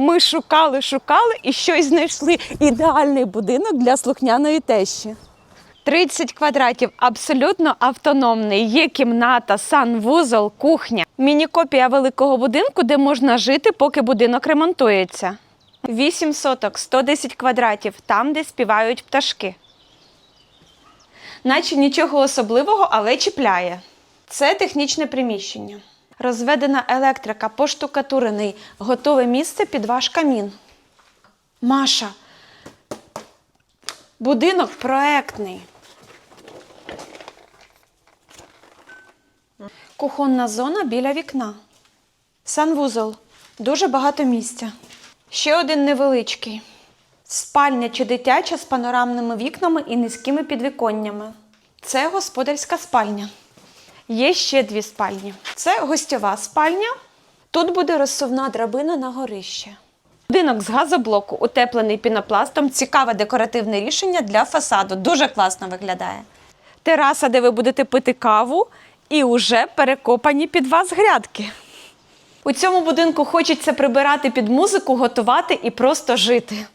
Ми шукали, шукали і щось знайшли. Ідеальний будинок для слухняної тещі. 30 квадратів абсолютно автономний. Є кімната, санвузол, кухня. Міні-копія великого будинку, де можна жити, поки будинок ремонтується. 8 соток, 110 квадратів, там, де співають пташки. Наче нічого особливого, але чіпляє. Це технічне приміщення. Розведена електрика, поштукатурений, готове місце під ваш камін. Маша, будинок проектний. Кухонна зона біля вікна. Санвузол. Дуже багато місця. Ще один невеличкий. Спальня чи дитяча з панорамними вікнами і низькими підвіконнями. Це господарська спальня. Є ще дві спальні. Це гостьова спальня. Тут буде розсувна драбина на горище. Будинок з газоблоку, утеплений пінопластом, цікаве декоративне рішення для фасаду. Дуже класно виглядає. Тераса, де ви будете пити каву, і уже перекопані під вас грядки. У цьому будинку хочеться прибирати під музику, готувати і просто жити.